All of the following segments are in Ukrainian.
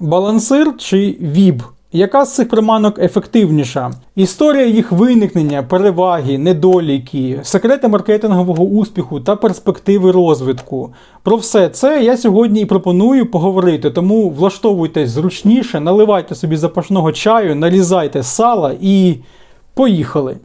Балансир чи віб? Яка з цих приманок ефективніша? Історія їх виникнення, переваги, недоліки, секрети маркетингового успіху та перспективи розвитку. Про все це я сьогодні і пропоную поговорити, тому влаштовуйтесь зручніше, наливайте собі запашного чаю, нарізайте сала і поїхали!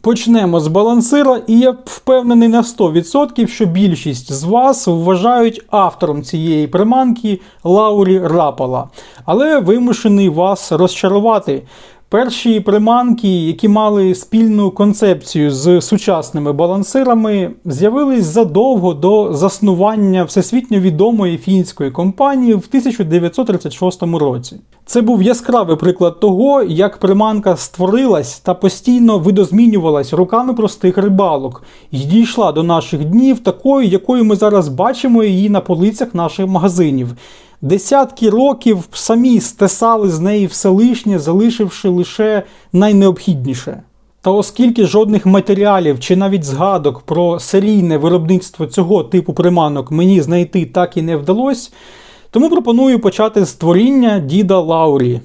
Почнемо з балансира, і я впевнений на 100%, що більшість з вас вважають автором цієї приманки Лаурі Рапала. Але вимушений вас розчарувати. Перші приманки, які мали спільну концепцію з сучасними балансирами, з'явились задовго до заснування всесвітньо відомої фінської компанії в 1936 році. Це був яскравий приклад того, як приманка створилась та постійно видозмінювалась руками простих рибалок і дійшла до наших днів такою, якою ми зараз бачимо її на полицях наших магазинів. Десятки років самі стесали з неї все лишнє, залишивши лише найнеобхідніше. Та оскільки жодних матеріалів чи навіть згадок про серійне виробництво цього типу приманок мені знайти так і не вдалося, тому пропоную почати з творіння діда Лаурі.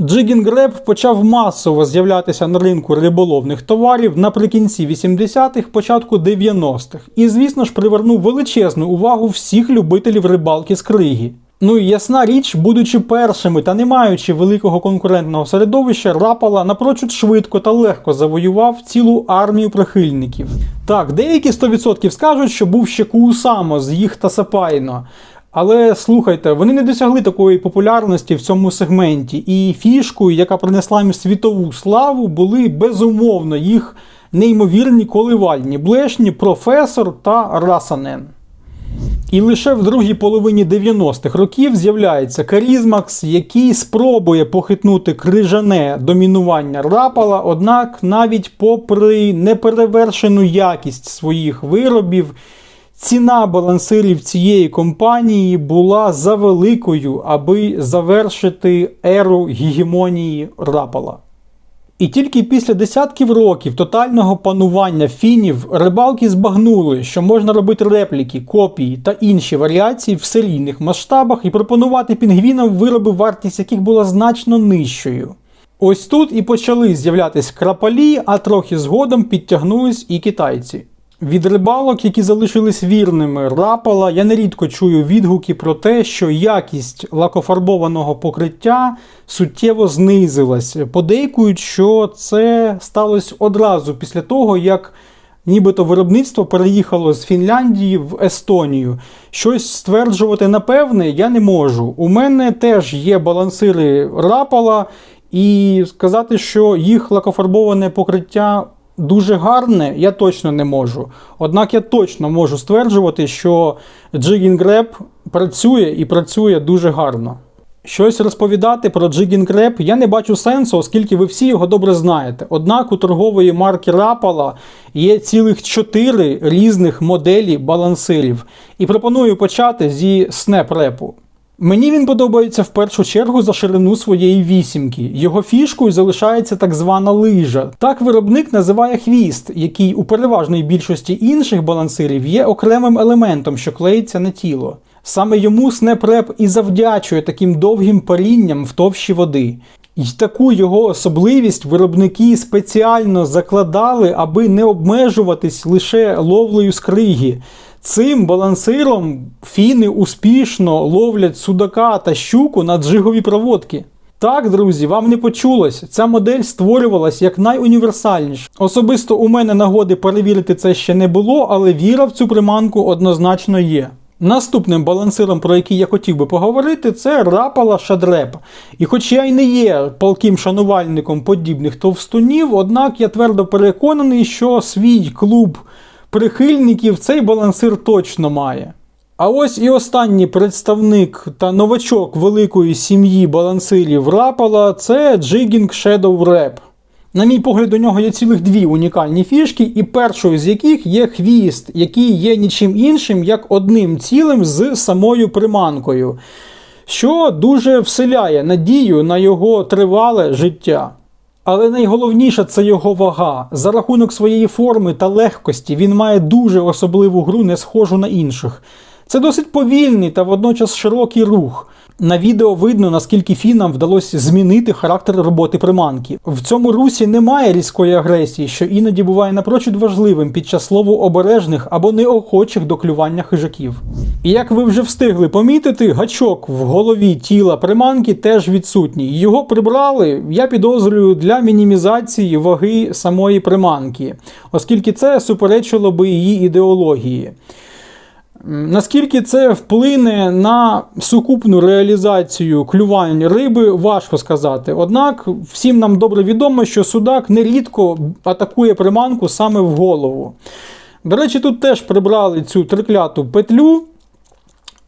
Джигінгреб почав масово з'являтися на ринку риболовних товарів наприкінці 80-х, початку 90-х, і, звісно ж, привернув величезну увагу всіх любителів рибалки з криги. Ну і ясна річ, будучи першими та не маючи великого конкурентного середовища, Рапала напрочуд швидко та легко завоював цілу армію прихильників. Так, деякі 100% скажуть, що був ще Куусамо з їх та Сапайно. Але слухайте, вони не досягли такої популярності в цьому сегменті, і фішкою, яка принесла їм світову славу, були безумовно їх неймовірні коливальні блешні, професор та Расанен. І лише в другій половині 90-х років з'являється Карізмакс, який спробує похитнути крижане домінування рапала, однак навіть попри неперевершену якість своїх виробів, ціна балансирів цієї компанії була за великою, аби завершити еру гегемонії рапала. І тільки після десятків років тотального панування фінів рибалки збагнули, що можна робити репліки, копії та інші варіації в серійних масштабах і пропонувати пінгвінам вироби, вартість яких була значно нижчою. Ось тут і почали з'являтись крапалі, а трохи згодом підтягнулись і китайці. Від рибалок, які залишились вірними рапала, я нерідко чую відгуки про те, що якість лакофарбованого покриття суттєво знизилась. Подейкують, що це сталося одразу після того, як нібито виробництво переїхало з Фінляндії в Естонію. Щось стверджувати напевне я не можу. У мене теж є балансири рапала, і сказати, що їх лакофарбоване покриття дуже гарне, я точно не можу. Однак я точно можу стверджувати, що Jigging Grab працює і працює дуже гарно. Щось розповідати про Jigging Grab я не бачу сенсу, оскільки ви всі його добре знаєте. Однак у торгової марки Rapala є цілих чотири різних моделі балансирів. І пропоную почати зі Snap Rap. Мені він подобається в першу чергу за ширину своєї вісімки. Його фішкою залишається так звана лижа. Так виробник називає хвіст, який у переважної більшості інших балансирів є окремим елементом, що клеїться на тіло. Саме йому снепреп і завдячує таким довгим парінням в товщі води. І таку його особливість виробники спеціально закладали, аби не обмежуватись лише ловлею з криги. Цим балансиром фіни успішно ловлять судака та щуку на джигові проводки. Так, друзі, вам не почулось. Ця модель створювалась як найуніверсальніша. Особисто у мене нагоди перевірити це ще не було, але віра в цю приманку однозначно є. Наступним балансиром, про який я хотів би поговорити, це рапала шадреп. І хоч я й не є палким шанувальником подібних товстунів, однак я твердо переконаний, що свій клуб прихильників цей балансир точно має. А ось і останній представник та новачок великої сім'ї балансирів Рапала це Jigging Shadow Rap. На мій погляд, у нього є цілих дві унікальні фішки, і першою з яких є хвіст, який є нічим іншим, як одним цілим з самою приманкою, що дуже вселяє надію на його тривале життя. Але найголовніше це його вага. За рахунок своєї форми та легкості він має дуже особливу гру, не схожу на інших. Це досить повільний та водночас широкий рух. На відео видно, наскільки фінам вдалося змінити характер роботи приманки. В цьому русі немає різкої агресії, що іноді буває напрочуд важливим під час слову обережних або неохочих до клювання хижаків. І як ви вже встигли помітити, гачок в голові тіла приманки теж відсутній. Його прибрали, я підозрюю, для мінімізації ваги самої приманки, оскільки це суперечило би її ідеології. Наскільки це вплине на сукупну реалізацію клювань риби, важко сказати. Однак всім нам добре відомо, що судак нерідко атакує приманку саме в голову. До речі, тут теж прибрали цю трикляту петлю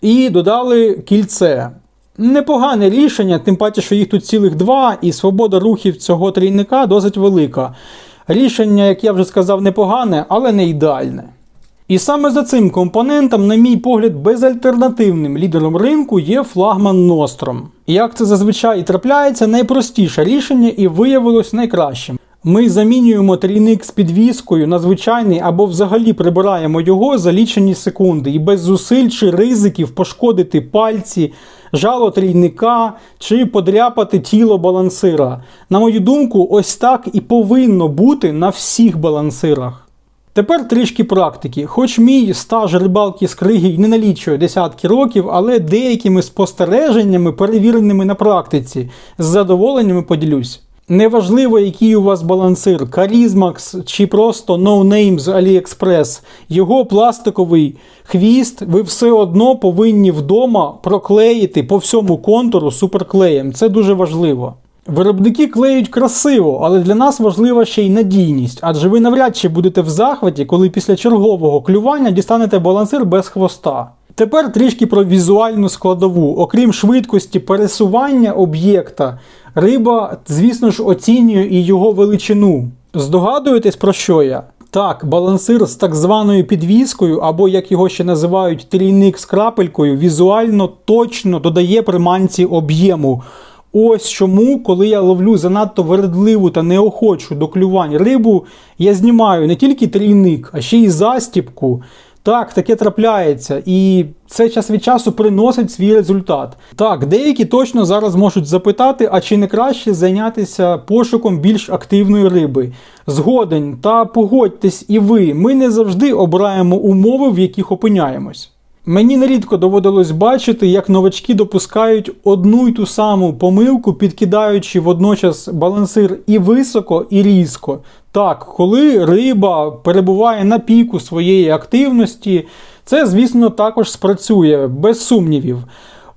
і додали кільце. Непогане рішення, тим паче, що їх тут цілих два, і свобода рухів цього трійника досить велика. Рішення, як я вже сказав, непогане, але не ідеальне. І саме за цим компонентом, на мій погляд, безальтернативним лідером ринку є флагман Nostrom. Як це зазвичай і трапляється, найпростіше рішення і виявилось найкращим. Ми замінюємо трійник з підвіскою на звичайний або взагалі прибираємо його за лічені секунди і без зусиль чи ризиків пошкодити пальці, жало трійника чи подряпати тіло балансира. На мою думку, ось так і повинно бути на всіх балансирах. Тепер трішки практики. Хоч мій стаж рибалки з криги й не налічує десятки років, але деякими спостереженнями, перевіреними на практиці, з задоволеннями поділюсь. Неважливо, який у вас балансир, Charismax чи просто No Name з AliExpress, його пластиковий хвіст, ви все одно повинні вдома проклеїти по всьому контуру суперклеєм. Це дуже важливо. Виробники клеють красиво, але для нас важлива ще й надійність, адже ви навряд чи будете в захваті, коли після чергового клювання дістанете балансир без хвоста. Тепер трішки про візуальну складову. Окрім швидкості пересування об'єкта, риба, звісно ж, оцінює і його величину. Здогадуєтесь, про що я? Так, балансир з так званою підвіскою, або як його ще називають трійник з крапелькою, візуально точно додає приманці об'єму. Ось чому, коли я ловлю занадто вередливу та неохочу до клювань рибу, я знімаю не тільки трійник, а ще й застіпку. Так, таке трапляється, і це час від часу приносить свій результат. Так, деякі точно зараз можуть запитати, а чи не краще зайнятися пошуком більш активної риби. Згоден, та погодьтесь і ви, ми не завжди обираємо умови, в яких опиняємось. Мені нерідко доводилось бачити, як новачки допускають одну й ту саму помилку, підкидаючи водночас балансир і високо, і різко. Так, коли риба перебуває на піку своєї активності, це, звісно, також спрацює, без сумнівів.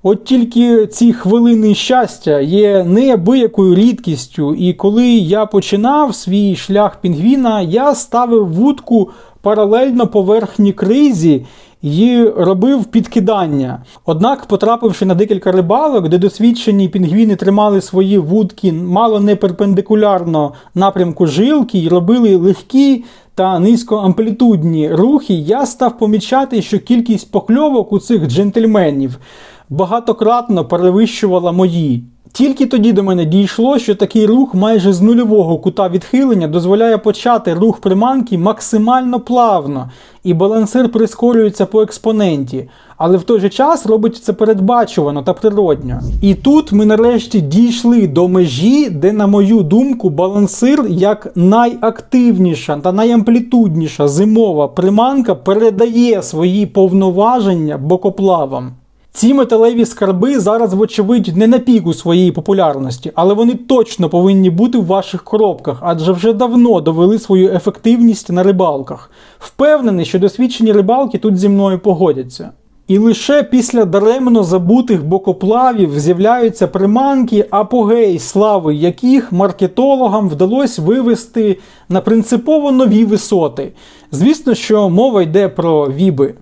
От тільки ці хвилини щастя є неабиякою рідкістю, і коли я починав свій шлях пінгвіна, я ставив вудку паралельно поверхні кризі і робив підкидання. Однак, потрапивши на декілька рибалок, де досвідчені пінгвіни тримали свої вудки мало не перпендикулярно напрямку жилки і робили легкі та низькоамплітудні рухи, я став помічати, що кількість покльовок у цих джентльменів багатократно перевищувала мої. Тільки тоді до мене дійшло, що такий рух майже з нульового кута відхилення дозволяє почати рух приманки максимально плавно, і балансир прискорюється по експоненті, але в той же час робить це передбачувано та природньо. І тут ми нарешті дійшли до межі, де, на мою думку, балансир як найактивніша та найамплітудніша зимова приманка передає свої повноваження бокоплавам. Ці металеві скарби зараз, вочевидь, не на піку своєї популярності, але вони точно повинні бути в ваших коробках, адже вже давно довели свою ефективність на рибалках. Впевнений, що досвідчені рибалки тут зі мною погодяться. І лише після даремно забутих бокоплавів з'являються приманки, апогей слави яких маркетологам вдалося вивести на принципово нові висоти. Звісно, що мова йде про віби.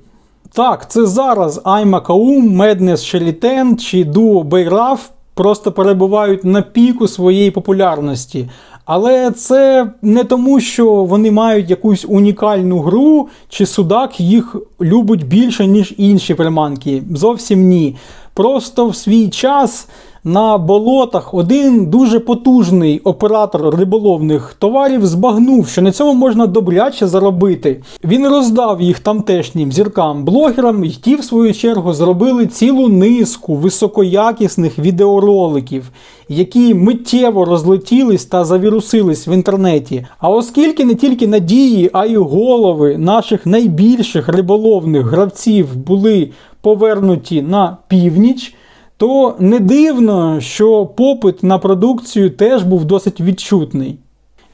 Так, це зараз Айма Каум, Меднес Шелітен чи Дуо Бейраф просто перебувають на піку своєї популярності. Але це не тому, що вони мають якусь унікальну гру, чи судак їх любить більше, ніж інші приманки. Зовсім ні. Просто в свій час на болотах один дуже потужний оператор риболовних товарів збагнув, що на цьому можна добряче заробити. Він роздав їх тамтешнім зіркам-блогерам, і ті, в свою чергу, зробили цілу низку високоякісних відеороликів, які миттєво розлетілись та завірусились в інтернеті. А оскільки не тільки надії, а й голови наших найбільших риболовних гравців були повернуті на північ, то не дивно, що попит на продукцію теж був досить відчутний.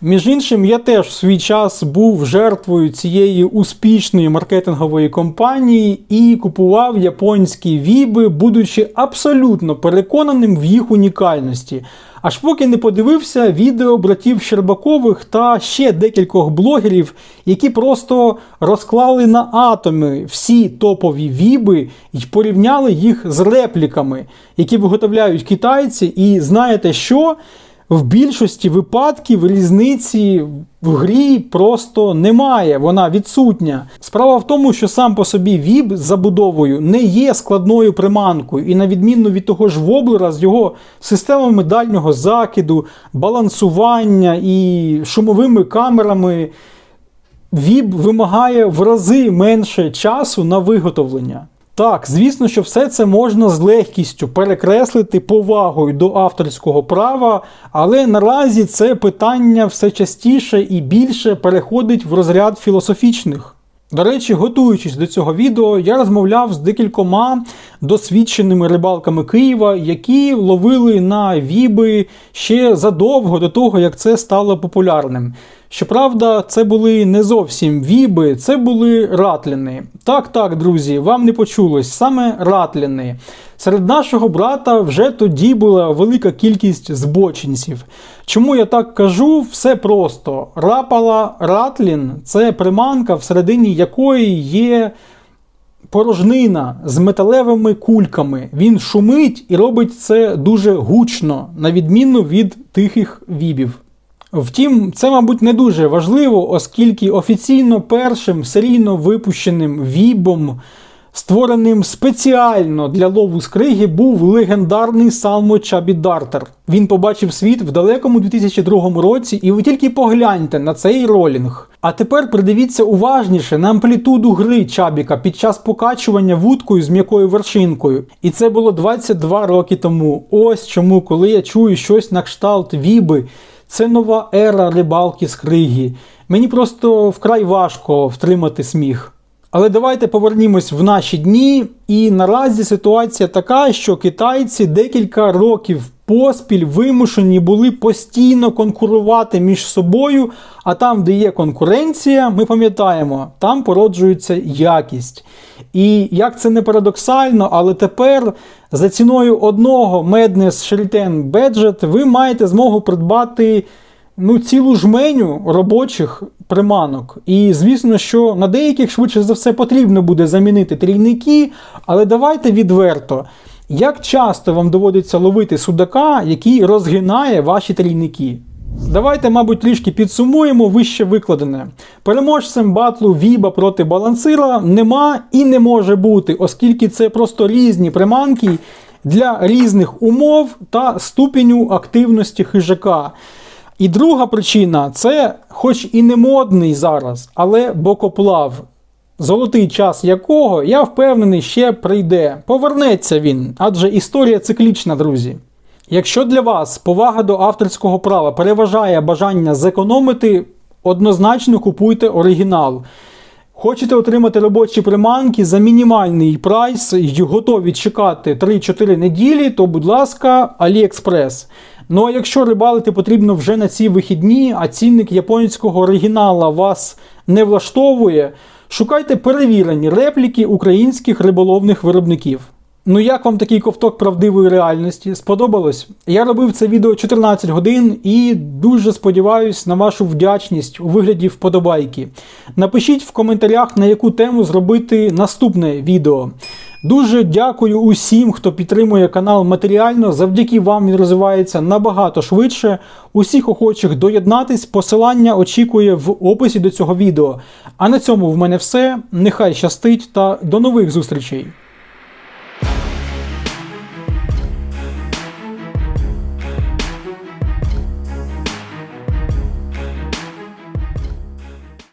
Між іншим, я теж в свій час був жертвою цієї успішної маркетингової компанії і купував японські віби, будучи абсолютно переконаним в їх унікальності. Аж поки не подивився відео братів Щербакових та ще декількох блогерів, які просто розклали на атоми всі топові віби і порівняли їх з репліками, які виготовляють китайці. І знаєте що? В більшості випадків різниці в грі просто немає, вона відсутня. Справа в тому, що сам по собі віб з забудовою не є складною приманкою, і на відміну від того ж воблера з його системами дальнього закиду, балансування і шумовими камерами, віб вимагає в рази менше часу на виготовлення. Так, звісно, що все це можна з легкістю перекреслити повагою до авторського права, але наразі це питання все частіше і більше переходить в розряд філософічних. До речі, готуючись до цього відео, я розмовляв з декількома досвідченими рибалками Києва, які ловили на віби ще задовго до того, як це стало популярним. Щоправда, це були не зовсім віби, це були ратліни. Так, так, друзі, вам не почулось, саме ратліни. Серед нашого брата вже тоді була велика кількість збочинців. Чому я так кажу? Все просто. Рапала ратлін це приманка, всередині якої є порожнина з металевими кульками. Він шумить і робить це дуже гучно, на відміну від тихих вібів. Втім, це, мабуть, не дуже важливо, оскільки офіційно першим серійно випущеним вібом, створеним спеціально для лову скриги, був легендарний Салмо Чабі Дартер. Він побачив світ в далекому 2002 році, і ви тільки погляньте на цей ролінг. А тепер придивіться уважніше на амплітуду гри Чабіка під час покачування вудкою з м'якою вершинкою. І це було 22 роки тому. Ось чому, коли я чую щось на кшталт Віби. Це нова ера рибалки з криги. Мені просто вкрай важко втримати сміх. Але давайте повернімось в наші дні. І наразі ситуація така, що китайці декілька років поспіль вимушені були постійно конкурувати між собою. А там, де є конкуренція, ми пам'ятаємо, там породжується якість. І як це не парадоксально, але тепер за ціною одного Madness Sheraton Badget ви маєте змогу придбати ну, цілу жменю робочих приманок. І звісно, що на деяких швидше за все потрібно буде замінити трійники, але давайте відверто. Як часто вам доводиться ловити судака, який розгинає ваші трійники? Давайте, мабуть, трішки підсумуємо вище викладене. Переможцем батлу Віба проти балансира нема і не може бути, оскільки це просто різні приманки для різних умов та ступеню активності хижака. І друга причина це, хоч і не модний зараз, але бокоплав, золотий час якого, я впевнений, ще прийде. Повернеться він, адже історія циклічна, друзі. Якщо для вас повага до авторського права переважає бажання зекономити, однозначно купуйте оригінал. Хочете отримати робочі приманки за мінімальний прайс і готові чекати 3-4 неділі, то, будь ласка, AliExpress. Ну а якщо рибалити потрібно вже на ці вихідні, а цінник японського оригінала вас не влаштовує, шукайте перевірені репліки українських риболовних виробників. Ну як вам такий ковток правдивої реальності? Сподобалось? Я робив це відео 14 годин і дуже сподіваюся на вашу вдячність у вигляді вподобайки. Напишіть в коментарях, на яку тему зробити наступне відео. Дуже дякую усім, хто підтримує канал матеріально. Завдяки вам він розвивається набагато швидше. Усіх охочих доєднатись, посилання очікує в описі до цього відео. А на цьому в мене все. Нехай щастить та до нових зустрічей!